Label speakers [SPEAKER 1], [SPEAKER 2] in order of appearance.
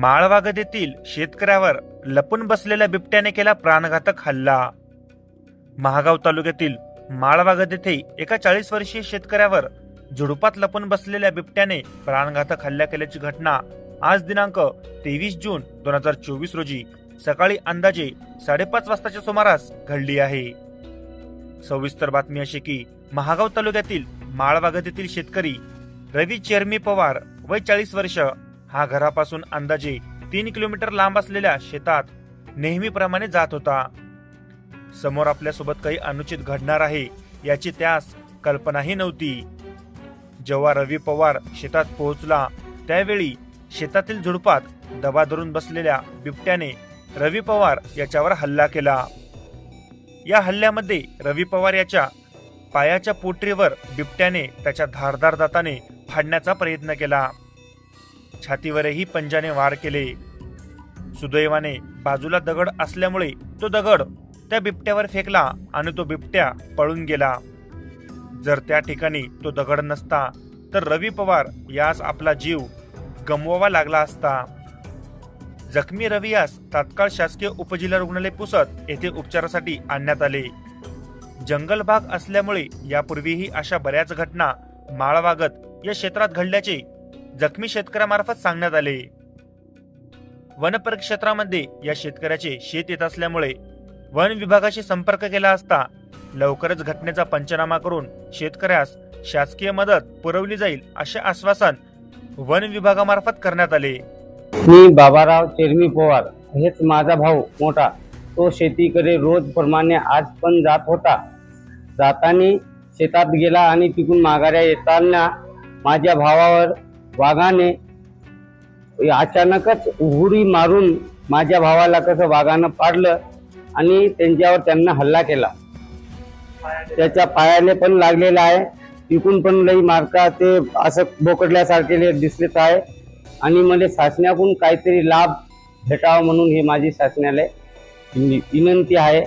[SPEAKER 1] माळवागद येथील शेतकऱ्यावर लपून बसलेल्या बिबट्याने केला प्राणघातक हल्ला. महागाव तालुक्यातील माळवागद येथे एका चाळीस वर्षीय शेतकऱ्यावर झुडपात लपून बसलेल्या बिबट्याने प्राणघातक हल्ला केल्याची घटना आज दिनांक तेवीस जून दोन हजार चोवीस रोजी सकाळी अंदाजे साडेपाच वाजताच्या सुमारास घडली आहे. सविस्तर बातमी अशी की महागाव तालुक्यातील माळवागद येथील शेतकरी रवी चेरमी पवार वय चाळीस वर्ष हा घरापासून अंदाजे तीन किलोमीटर लांब असलेल्या शेतात नेहमीप्रमाणे जात होता. समोर आपल्यासोबत काही अनुचित घडणार आहे याची त्यास कल्पनाही नव्हती. जेव्हा रवी पवार शेतात पोहोचला त्यावेळी शेतातील झुडपात दबा धरून बसलेल्या बिबट्याने रवी पवार याच्यावर हल्ला केला. या हल्ल्यामध्ये रवी पवार याच्या पायाच्या पोटरीवर बिबट्याने त्याच्या धारदार दाताने फाडण्याचा प्रयत्न केला. छातीवरही पंजाने वार केले. सुदैवाने बाजूला दगड असल्यामुळे तो दगड त्या बिबट्यावर फेकला आणि तो बिबट्या पळून गेला. जर त्या ठिकाणी तो दगड नसता तर रवी पवार यास आपला जीव गमवावा लागला असता. जखमी रवी यास तात्काळ शासकीय उपजिल्हा रुग्णालय पुसत येथे उपचारासाठी आणण्यात आले. जंगल भाग असल्यामुळे यापूर्वीही अशा बऱ्याच घटना माळवागत या क्षेत्रात घडल्याचे जखमी शेतकऱ्यामार्फत सांगण्यात आले. वनपरिक्षेत्रामध्ये या शेतकऱ्याचे शेत येत असल्यामुळे वन विभागाशी संपर्क केला असता लवकरच घटनेचा पंचनामा करून शेतकऱ्यास शासकीय मदत पुरवली जाईल असे आश्वासन वन विभागामार्फत करण्यात आले.
[SPEAKER 2] मी बाबाराव चेरमी पवार हेच माझा भाऊ मोठा. तो शेतीकडे रोज प्रमाणे आज पण जात होता. जाताना शेतात गेला आणि तिकडून माघाऱ्या येताना माझ्या भावावर वाघाने अचानकच उघडी मारून माझ्या भावाला कसं वाघानं पाडलं आणि त्यांच्यावर त्यांना हल्ला केला. त्याच्या पायाले पण लागलेला आहे. तिकून पण लई मारका ते असं बोकडल्यासारखे दिसलेत आहे. आणि मला शासनाकडून काहीतरी लाभ भेटावा म्हणून हे माझी शासनाला विनंती आहे.